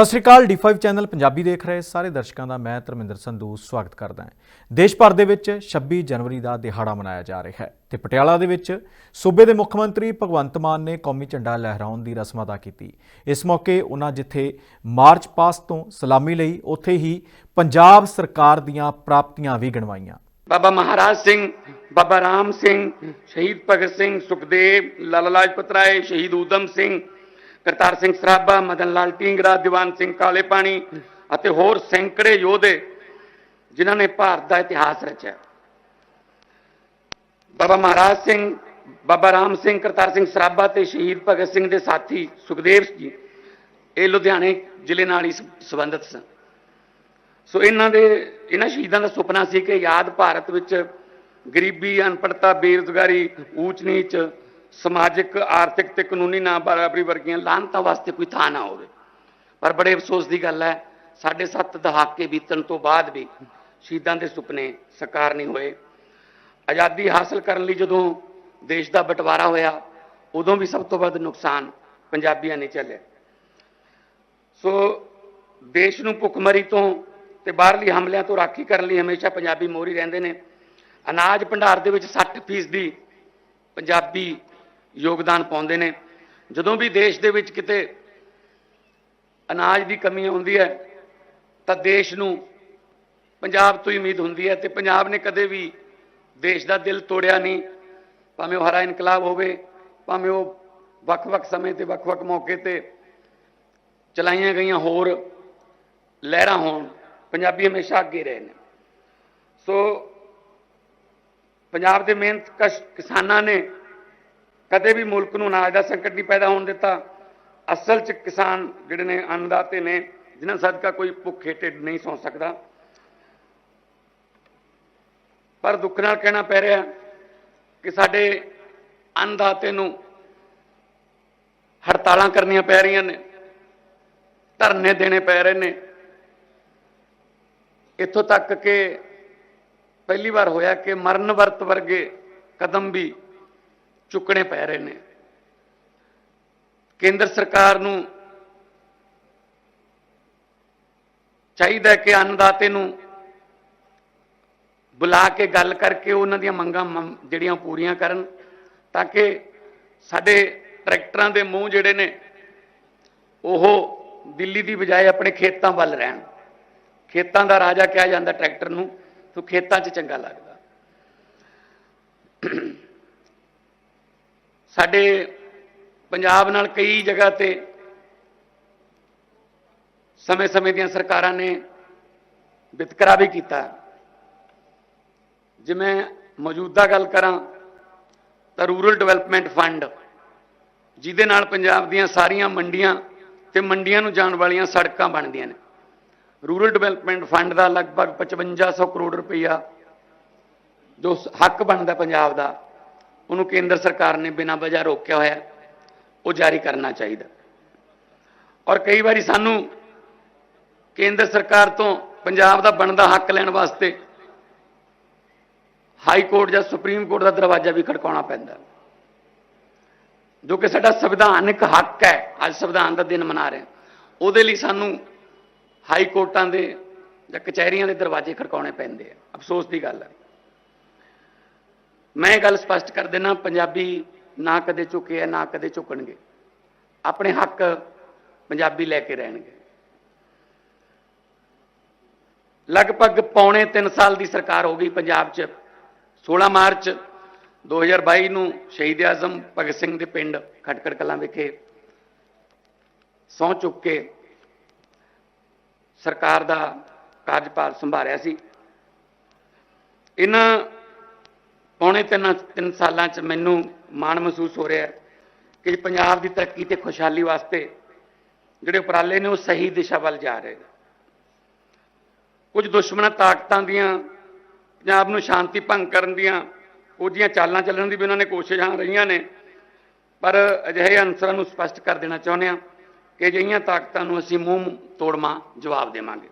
ਸਤਿ ਸ੍ਰੀ ਅਕਾਲ D5 channel Punjabi ਦੇਖ ਰਹੇ ਸਾਰੇ ਦਰਸ਼ਕਾਂ ਦਾ ਮੈਂ ਧਰਮਿੰਦਰ ਸੰਧੂ ਸਵਾਗਤ ਕਰਦਾ ਹਾਂ। ਦੇਸ਼ ਭਰ ਦੇ ਵਿੱਚ 26 ਜਨਵਰੀ ਦਾ ਦਿਹਾੜਾ ਮਨਾਇਆ ਜਾ ਰਿਹਾ ਹੈ ਤੇ ਪਟਿਆਲਾ ਦੇ ਵਿੱਚ ਸੂਬੇ ਦੇ ਮੁੱਖ ਮੰਤਰੀ ਭਗਵੰਤ ਮਾਨ ਨੇ ਕੌਮੀ ਝੰਡਾ ਲਹਿਰਾਉਣ ਦੀ ਰਸਮ ਅਦਾ ਕੀਤੀ। ਇਸ ਮੌਕੇ ਉਹਨਾਂ ਜਿੱਥੇ ਮਾਰਚ ਪਾਸਟ ਤੋਂ ਸਲਾਮੀ ਲਈ ਉੱਥੇ ਹੀ ਪੰਜਾਬ ਸਰਕਾਰ ਦੀਆਂ ਪ੍ਰਾਪਤੀਆਂ ਵੀ ਗਿਣਵਾਈਆਂ। ਬਾਬਾ ਮਹਾਰਾਜ ਸਿੰਘ, ਬਾਬਾ ਰਾਮ ਸਿੰਘ, ਸ਼ਹੀਦ ਭਗਤ ਸਿੰਘ ਸੁਖਦੇਵ, ਲਾਲਾ ਲਾਜਪਤ ਰਾਏ, ਸ਼ਹੀਦ ਊਧਮ ਸਿੰਘ ਕਰਤਾਰ ਸਿੰਘ ਸਰਾਭਾ, ਮਦਨ ਲਾਲ ਢੀਂਗਰਾ, ਦੀਵਾਨ ਸਿੰਘ ਕਾਲੇ ਪਾਣੀ ਅਤੇ ਹੋਰ ਸੈਂਕੜੇ ਯੋਧੇ ਜਿਨ੍ਹਾਂ ਨੇ ਭਾਰਤ ਦਾ ਇਤਿਹਾਸ ਰਚਿਆ। ਬਾਬਾ ਮਹਾਰਾਜ ਸਿੰਘ, ਬਾਬਾ ਰਾਮ ਸਿੰਘ, ਕਰਤਾਰ ਸਿੰਘ ਸਰਾਭਾ ਤੇ ਸ਼ਹੀਦ ਭਗਤ ਸਿੰਘ ਦੇ ਸਾਥੀ ਸੁਖਦੇਵ ਜੀ, ਇਹ ਲੁਧਿਆਣੇ ਜ਼ਿਲ੍ਹੇ ਨਾਲ ਹੀ ਸੰਬੰਧਿਤ ਸਨ। ਸੋ ਇਹਨਾਂ ਦੇ, ਇਹਨਾਂ ਸ਼ਹੀਦਾਂ ਦਾ ਸੁਪਨਾ ਸੀ ਕਿ ਯਾਦ ਭਾਰਤ ਵਿੱਚ ਗਰੀਬੀ ਅਨਪੜਤਾ ਬੇਰੁਜ਼ਗਾਰੀ ਊਚ ਨੀਚ ਸਮਾਜਿਕ, ਆਰਥਿਕ ਤੇ ਕਾਨੂੰਨੀ ਨਾ ਬਰਾਬਰੀ ਵਰਗੀਆਂ ਲਾਹਨਤਾਂ ਵਾਸਤੇ ਕੋਈ ਥਾਂ ਨਾ ਹੋਵੇ। ਪਰ ਬੜੇ ਅਫਸੋਸ ਦੀ ਗੱਲ ਹੈ ਸਾਡੇ ਸੱਤ ਦਹਾਕੇ ਬੀਤਣ ਤੋਂ ਬਾਅਦ ਵੀ ਸ਼ਹੀਦਾਂ ਦੇ ਸੁਪਨੇ ਸਾਕਾਰ ਨਹੀਂ ਹੋਏ। ਆਜ਼ਾਦੀ ਹਾਸਲ ਕਰਨ ਲਈ ਜਦੋਂ ਦੇਸ਼ ਦਾ ਬਟਵਾਰਾ ਹੋਇਆ, ਉਦੋਂ ਵੀ ਸਭ ਤੋਂ ਵੱਧ ਨੁਕਸਾਨ ਪੰਜਾਬੀਆਂ ਨੇ ਝੱਲਿਆ। ਸੋ ਦੇਸ਼ ਨੂੰ ਭੁੱਖਮਰੀ ਤੋਂ ਤੇ ਬਾਹਰਲੀ ਹਮਲਿਆਂ ਤੋਂ ਰਾਖੀ ਕਰਨ ਲਈ ਹਮੇਸ਼ਾ ਪੰਜਾਬੀ ਮੋਹਰੀ ਰਹਿੰਦੇ ਨੇ। ਅਨਾਜ ਭੰਡਾਰ ਦੇ ਵਿੱਚ 60% ਦੀ ਪੰਜਾਬੀ ਯੋਗਦਾਨ ਪਾਉਂਦੇ ਨੇ। ਜਦੋਂ ਵੀ ਦੇਸ਼ ਦੇ ਵਿੱਚ ਕਿਤੇ ਅਨਾਜ ਦੀ ਕਮੀ ਹੁੰਦੀ ਹੈ, ਤਾਂ ਦੇਸ਼ ਨੂੰ ਪੰਜਾਬ ਤੋਂ ਹੀ ਉਮੀਦ ਹੁੰਦੀ ਹੈ ਤੇ ਪੰਜਾਬ ਨੇ ਕਦੇ ਵੀ ਦੇਸ਼ ਦਾ ਦਿਲ ਤੋੜਿਆ ਨਹੀਂ। ਭਾਵੇਂ ਉਹ ਹਰਾ ਇਨਕਲਾਬ ਹੋਵੇ, ਭਾਵੇਂ ਉਹ ਵੱਖ-ਵੱਖ ਸਮੇਂ ਤੇ ਵੱਖ-ਵੱਖ ਮੌਕੇ ਤੇ ਚਲਾਈਆਂ ਗਈਆਂ ਹੋਰ ਲਹਿਰਾਂ ਹੋਣ, ਪੰਜਾਬੀ ਹਮੇਸ਼ਾ ਅੱਗੇ ਰਹੇ ਨੇ। ਸੋ ਪੰਜਾਬ ਦੇ ਮਿਹਨਤ ਕਸ਼ ਕਿਸਾਨਾਂ ਨੇ ਕਦੇ ਵੀ ਮੁਲਕ ਨੂੰ ਅਨਾਜ ਦਾ ਸੰਕਟ ਨਹੀਂ ਪੈਦਾ ਹੋਣ ਦਿੱਤਾ। ਅਸਲ 'ਚ ਕਿਸਾਨ ਜਿਹੜੇ ਨੇ, ਅੰਨਦਾਤੇ ਨੇ, ਜਿਨ੍ਹਾਂ ਸਦਕਾ ਕੋਈ ਭੁੱਖੇ ਢਿੱਡ ਨਹੀਂ ਸੌਂ ਸਕਦਾ। ਪਰ ਦੁੱਖ ਨਾਲ ਕਹਿਣਾ ਪੈ ਰਿਹਾ ਕਿ ਸਾਡੇ ਅੰਨਦਾਤੇ ਨੂੰ ਹੜਤਾਲਾਂ ਕਰਨੀਆਂ ਪੈ ਰਹੀਆਂ ਨੇ, ਧਰਨੇ ਦੇਣੇ ਪੈ ਰਹੇ ਨੇ। ਇੱਥੋਂ ਤੱਕ ਕਿ ਪਹਿਲੀ ਵਾਰ ਹੋਇਆ ਕਿ ਮਰਨ ਵਰਤ ਵਰਗੇ ਕਦਮ ਵੀ ਚੁੱਕਣੇ ਪੈ ਰਹੇ ਨੇ। ਕੇਂਦਰ ਸਰਕਾਰ ਨੂੰ ਚਾਹੀਦਾ ਕਿ ਅੰਨਦਾਤੇ ਨੂੰ ਬੁਲਾ ਕੇ ਗੱਲ ਕਰਕੇ ਉਹਨਾਂ ਦੀਆਂ ਮੰਗਾਂ ਮੰਮ- ਜਿਹੜੀਆਂ ਪੂਰੀਆਂ ਕਰਨ, ਤਾਂ ਕਿ ਸਾਡੇ ਟਰੈਕਟਰਾਂ ਦੇ ਮੂੰਹ ਜਿਹੜੇ ਨੇ, ਉਹ ਦਿੱਲੀ ਦੀ ਬਜਾਏ ਆਪਣੇ ਖੇਤਾਂ ਵੱਲ ਰਹਿਣ। ਖੇਤਾਂ ਦਾ ਰਾਜਾ ਕਿਹਾ ਜਾਂਦਾ ਟਰੈਕਟਰ ਨੂੰ, ਤੋ ਖੇਤਾਂ 'ਚ ਚੰਗਾ ਲੱਗਦਾ। ਸਾਡੇ ਪੰਜਾਬ ਨਾਲ ਕਈ ਜਗ੍ਹਾ ਤੇ ਸਮੇਂ-ਸਮੇਂ ਦੀਆਂ ਸਰਕਾਰਾਂ ਨੇ ਵਿਤਕਰਾ ਵੀ ਕੀਤਾ। ਜਿਵੇਂ ਮੌਜੂਦਾ ਗੱਲ ਕਰਾਂ ਤਾਂ ਰੂਰਲ ਡਿਵੈਲਪਮੈਂਟ ਫੰਡ, ਜਿਹਦੇ ਨਾਲ ਪੰਜਾਬ ਦੀਆਂ ਸਾਰੀਆਂ ਮੰਡੀਆਂ ਤੇ ਮੰਡੀਆਂ ਨੂੰ ਜਾਣ ਵਾਲੀਆਂ ਸੜਕਾਂ ਬਣਦੀਆਂ ਨੇ। ਰੂਰਲ ਡਿਵੈਲਪਮੈਂਟ ਫੰਡ ਦਾ ਲਗਭਗ 5500 ਕਰੋੜ ਰੁਪਈਆ ਜੋ ਹੱਕ ਬਣਦਾ ਪੰਜਾਬ ਦਾ। ਉਹਨੂੰ ਕੇਂਦਰ ਸਰਕਾਰ ਨੇ ਬਿਨਾਂ ਵਜ੍ਹਾ ਰੋਕਿਆ ਹੋਇਆ, ਉਹ ਜਾਰੀ ਕਰਨਾ ਚਾਹੀਦਾ। ਔਰ ਕਈ ਵਾਰੀ ਸਾਨੂੰ ਕੇਂਦਰ ਸਰਕਾਰ ਤੋਂ ਪੰਜਾਬ ਦਾ ਬਣਦਾ ਹੱਕ ਲੈਣ ਵਾਸਤੇ ਹਾਈ ਕੋਰਟ ਜਾਂ ਸੁਪਰੀਮ ਕੋਰਟ ਦਾ ਦਰਵਾਜ਼ਾ ਵੀ ਖੜਕਾਉਣਾ ਪੈਂਦਾ। ਜੋ ਕਿ ਸਾਡਾ ਸੰਵਿਧਾਨਿਕ ਹੱਕ ਹੈ, ਅੱਜ ਸੰਵਿਧਾਨ ਦਾ ਦਿਨ ਮਨਾ ਰਹੇ ਉਹਦੇ ਲਈ ਸਾਨੂੰ ਹਾਈ ਕੋਰਟਾਂ ਦੇ ਜਾਂ ਕਚਹਿਰੀਆਂ ਦੇ ਦਰਵਾਜ਼ੇ ਖੜਕਾਉਣੇ ਪੈਂਦੇ ਆ। ਅਫਸੋਸ ਦੀ ਗੱਲ ਹੈ। ਮੈਂ ਇਹ ਗੱਲ ਸਪਸ਼ਟ ਕਰ ਦੇਣਾ ਪੰਜਾਬੀ ਨਾ ਕਦੇ ਝੁਕੇ ਆ ਨਾ ਕਦੇ ਝੁਕਣਗੇ। ਆਪਣੇ ਹੱਕ ਪੰਜਾਬੀ ਲੈ ਕੇ ਰਹਿਣਗੇ। ਲਗਭਗ ਪੌਣੇ 3 ਸਾਲ ਦੀ ਸਰਕਾਰ ਹੋ ਗਈ ਪੰਜਾਬ 'ਚ। 16 ਮਾਰਚ 2022 ਨੂੰ ਸ਼ਹੀਦ ਆਜ਼ਮ ਭਗਤ ਸਿੰਘ ਦੇ ਪਿੰਡ ਖਟਕੜ ਕਲਾਂ ਵਿਖੇ ਸਹੁੰ ਚੁੱਕ ਕੇ ਸਰਕਾਰ ਦਾ ਕਾਰਜਪਾਲ ਸੰਭਾਲਿਆ ਸੀ। ਇਹਨਾਂ ਪੌਣੇ ਤਿੰਨ ਤਿੰਨ ਸਾਲਾਂ 'ਚ ਮੈਨੂੰ ਮਾਣ ਮਹਿਸੂਸ ਹੋ ਰਿਹਾ ਕਿ ਪੰਜਾਬ ਦੀ ਤਰੱਕੀ ਤੇ ਖੁਸ਼ਹਾਲੀ ਵਾਸਤੇ ਜਿਹੜੇ ਉਪਰਾਲੇ ਨੇ ਉਹ ਸਹੀ ਦਿਸ਼ਾ ਵੱਲ ਜਾ ਰਹੇ ਨੇ। ਕੁਝ ਦੁਸ਼ਮਣਾਂ ਤਾਕਤਾਂ ਦੀਆਂ, ਪੰਜਾਬ ਨੂੰ ਸ਼ਾਂਤੀ ਭੰਗ ਕਰਨ ਦੀਆਂ ਉਹਦੀਆਂ ਚਾਲਾਂ ਚੱਲਣ ਦੀ ਵੀ ਉਹਨਾਂ ਨੇ ਕੋਸ਼ਿਸ਼ਾਂ ਰਹੀਆਂ ਨੇ। ਪਰ ਅਜਿਹੇ ਅਨਸਰਾਂ ਨੂੰ ਸਪਸ਼ਟ ਕਰ ਦੇਣਾ ਚਾਹੁੰਦੇ ਹਾਂ ਕਿ ਅਜਿਹੀਆਂ ਤਾਕਤਾਂ ਨੂੰ ਅਸੀਂ ਮੂੰਹ ਤੋੜਮਾ ਜਵਾਬ ਦੇਵਾਂਗੇ।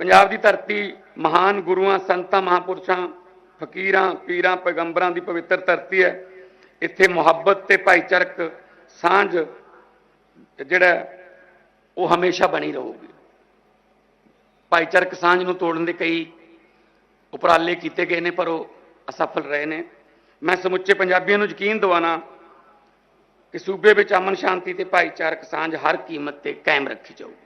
ਪੰਜਾਬ ਦੀ ਧਰਤੀ ਮਹਾਨ ਗੁਰੂਆਂ, ਸੰਤਾਂ, ਮਹਾਪੁਰਸ਼ਾਂ ਫਕੀਰਾਂ, ਪੀਰਾਂ, ਪੈਗੰਬਰਾਂ ਦੀ ਪਵਿੱਤਰ ਧਰਤੀ ਹੈ। ਇੱਥੇ ਮੁਹੱਬਤ ਤੇ ਭਾਈਚਾਰਕ ਸਾਂਝ ਜਿਹੜਾ ਉਹ ਹਮੇਸ਼ਾ ਬਣੀ ਰਹੂਗੀ। ਭਾਈਚਾਰਕ ਸਾਂਝ ਨੂੰ ਤੋੜਨ ਦੇ ਕਈ ਉਪਰਾਲੇ ਕੀਤੇ ਗਏ ਨੇ, ਪਰ ਉਹ ਅਸਫਲ ਰਹੇ ਨੇ। ਮੈਂ ਸਮੁੱਚੇ ਪੰਜਾਬੀਆਂ ਨੂੰ ਯਕੀਨ ਦਿਵਾਉਣਾ ਕਿ ਸੂਬੇ ਵਿੱਚ ਅਮਨ ਸ਼ਾਂਤੀ ਤੇ ਭਾਈਚਾਰਕ ਸਾਂਝ ਹਰ ਕੀਮਤ ਤੇ ਕਾਇਮ ਰੱਖੀ ਜਾਊਗੀ।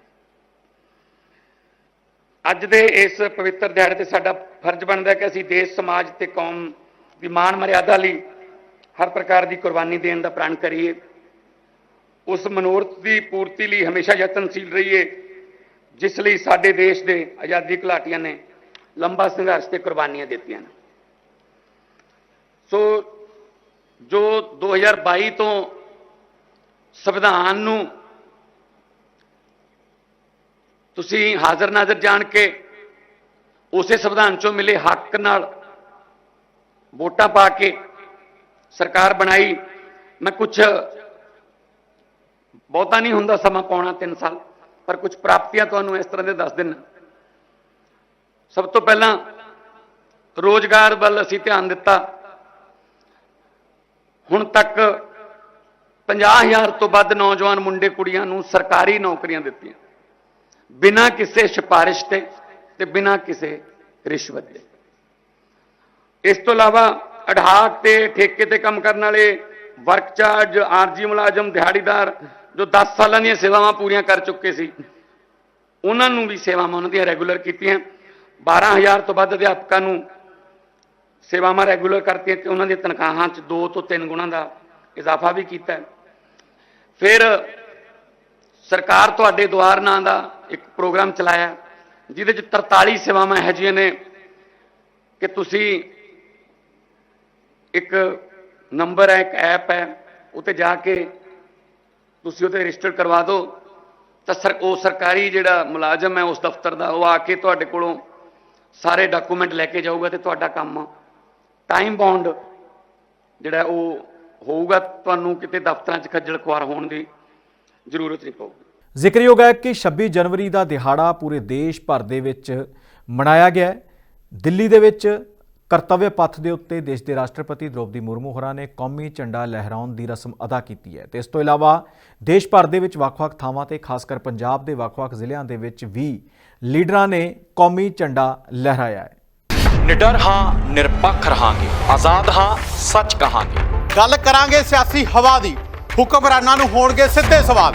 ਅੱਜ ਦੇ ਇਸ ਪਵਿੱਤਰ ਦਿਹਾੜੇ ਤੇ ਸਾਡਾ ਫਰਜ਼ ਬਣਦਾ ਕਿ ਅਸੀਂ ਦੇਸ਼, ਸਮਾਜ ਤੇ ਕੌਮ ਦੀ ਮਾਣ ਮਰਿਆਦਾ ਲਈ ਹਰ ਪ੍ਰਕਾਰ ਦੀ ਕੁਰਬਾਨੀ ਦੇਣ ਦਾ ਪ੍ਰਣ ਕਰੀਏ। ਉਸ ਮਨੋਰਥ ਦੀ ਪੂਰਤੀ ਲਈ ਹਮੇਸ਼ਾ ਯਤਨਸ਼ੀਲ ਰਹੀਏ, ਜਿਸ ਲਈ ਸਾਡੇ ਦੇਸ਼ ਦੇ ਆਜ਼ਾਦੀ ਘੁਲਾਟੀਆਂ ਨੇ ਲੰਬਾ ਸੰਘਰਸ਼ ਤੇ ਕੁਰਬਾਨੀਆਂ ਦਿੱਤੀਆਂ ਨੇ। ਸੋ ਜੋ 2022 ਤੋਂ ਸੰਵਿਧਾਨ ਨੂੰ ਤੁਸੀਂ ਹਾਜ਼ਰ ਨਾਜ਼ਰ ਜਾਣ ਕੇ ਉਸੇ ਸੰਵਿਧਾਨ ਚੋਂ ਮਿਲੇ ਹੱਕ ਨਾਲ ਵੋਟਾਂ ਪਾ ਕੇ ਸਰਕਾਰ ਬਣਾਈ। ਮੈਂ ਕੁਝ ਬਹੁਤਾ ਨਹੀਂ ਹੁੰਦਾ ਸਮਾਂ ਪਾਉਣਾ 3 ਸਾਲ, ਪਰ ਕੁਝ ਪ੍ਰਾਪਤੀਆਂ ਤੁਹਾਨੂੰ ਇਸ ਤਰ੍ਹਾਂ ਦੇ ਦੱਸ ਦਿੰਨਾ ਸਭ ਤੋਂ ਪਹਿਲਾਂ ਰੋਜ਼ਗਾਰ ਵੱਲ ਅਸੀਂ ਧਿਆਨ ਦਿੱਤਾ। ਹੁਣ ਤੱਕ 50000 ਤੋਂ ਵੱਧ ਨੌਜਵਾਨ ਮੁੰਡੇ ਕੁੜੀਆਂ ਨੂੰ ਸਰਕਾਰੀ ਨੌਕਰੀਆਂ ਦਿੱਤੀਆਂ। ਬਿਨਾਂ ਕਿਸੇ ਸਿਫਾਰਿਸ਼ ਤੇ ਤੇ ਬਿਨਾਂ ਕਿਸੇ ਰਿਸ਼ਵਤ ਦੇ। ਇਸ ਤੋਂ ਇਲਾਵਾ ਅਢਾਕ ਤੇ ਠੇਕੇ ਤੇ ਕੰਮ ਕਰਨ ਵਾਲੇ ਵਰਕ ਚਾਰਜ, ਆਰਜੀ ਮੁਲਾਜ਼ਮ, ਦਿਹਾੜੀਦਾਰ ਜੋ 10 ਸਾਲਾਂ ਦੀਆਂ ਸੇਵਾਵਾਂ ਪੂਰੀਆਂ ਕਰ ਚੁੱਕੇ ਸੀ, ਉਹਨਾਂ ਨੂੰ ਵੀ ਸੇਵਾਵਾਂ ਉਹਨਾਂ ਦੀਆਂ ਰੈਗੂਲਰ ਕੀਤੀਆਂ। 12000 ਤੋਂ ਵੱਧ ਅਧਿਆਪਕਾਂ ਨੂੰ ਸੇਵਾਵਾਂ ਰੈਗੂਲਰ ਕਰਤੀਆਂ ਤੇ ਉਹਨਾਂ ਦੀਆਂ ਤਨਖਾਹਾਂ 'ਚ 2 ਤੋਂ 3 ਗੁਣਾ ਦਾ ਇਜ਼ਾਫਾ ਵੀ ਕੀਤਾ। ਫਿਰ ਸਰਕਾਰ ਤੁਹਾਡੇ ਦੁਆਰ ਨਾਂ ਦਾ ਇੱਕ ਪ੍ਰੋਗਰਾਮ ਚਲਾਇਆ, ਜਿਹਦੇ 'ਚ 43 ਸੇਵਾਵਾਂ ਇਹੋ ਜਿਹੀਆਂ ਨੇ ਕਿ ਤੁਸੀਂ ਇੱਕ ਨੰਬਰ ਹੈ, ਇੱਕ ਐਪ ਹੈ ਉੱਤੇ ਜਾ ਕੇ ਤੁਸੀਂ ਉਹਤੇ ਰਜਿਸਟਰ ਕਰਵਾ ਦਿਓ। ਤਾਂ ਸਰ, ਉਹ ਸਰਕਾਰੀ ਜਿਹੜਾ ਮੁਲਾਜ਼ਮ ਹੈ, ਉਸ ਦਫ਼ਤਰ ਦਾ, ਉਹ ਆ ਕੇ ਤੁਹਾਡੇ ਕੋਲੋਂ ਸਾਰੇ ਡਾਕੂਮੈਂਟ ਲੈ ਕੇ ਜਾਊਗਾ ਤੇ ਤੁਹਾਡਾ ਕੰਮ ਟਾਈਮ ਬਾਉਂਡ ਜਿਹੜਾ ਉਹ ਹੋਊਗਾ, ਤੁਹਾਨੂੰ ਕਿਤੇ ਦਫ਼ਤਰਾਂ 'ਚ ਖੱਜਲ ਖੁਆਰ ਹੋਣ ਦੀ ਜ਼ਰੂਰਤ ਨਹੀਂ ਪਊਗੀ। ਜ਼ਿਕਰਯੋਗ ਹੈ ਕਿ 26 ਜਨਵਰੀ ਦਾ ਦਿਹਾੜਾ ਪੂਰੇ ਦੇਸ਼ ਭਰ ਦੇ ਵਿੱਚ ਮਨਾਇਆ ਗਿਆ ਹੈ। ਦਿੱਲੀ ਦੇ ਵਿੱਚ ਕਰਤੱਵਯ ਪੱਥ ਦੇ ਉੱਤੇ ਦੇਸ਼ ਦੇ ਰਾਸ਼ਟਰਪਤੀ ਦ੍ਰੋਪਦੀ ਮੁਰਮੂ ਹੋਰਾਂ ਨੇ ਕੌਮੀ ਝੰਡਾ ਲਹਿਰਾਉਣ ਦੀ ਰਸਮ ਅਦਾ ਕੀਤੀ ਹੈ। ਤੇ ਇਸ ਤੋਂ ਇਲਾਵਾ ਦੇਸ਼ ਭਰ ਦੇ ਵਿੱਚ ਵੱਖ-ਵੱਖ ਥਾਵਾਂ ਤੇ ਖਾਸ ਕਰ ਪੰਜਾਬ ਦੇ ਵੱਖ-ਵੱਖ ਜ਼ਿਲ੍ਹਿਆਂ ਦੇ ਵਿੱਚ ਵੀ ਲੀਡਰਾਂ ਨੇ ਕੌਮੀ ਝੰਡਾ ਲਹਿਰਾਇਆ ਹੈ। ਨਿਡਰ ਹਾਂ ਨਿਰਪੱਖ ਰਹਾਂਗੇ। ਆਜ਼ਾਦ ਹਾਂ ਸੱਚ ਕਹਾਂਗੇ। ਗੱਲ ਕਰਾਂਗੇ ਸਿਆਸੀ ਹਵਾ ਦੀ। ਹੁਕਮਰਾਨਾਂ ਨੂੰ ਹੋਣਗੇ ਸਿੱਧੇ ਸਵਾਲ।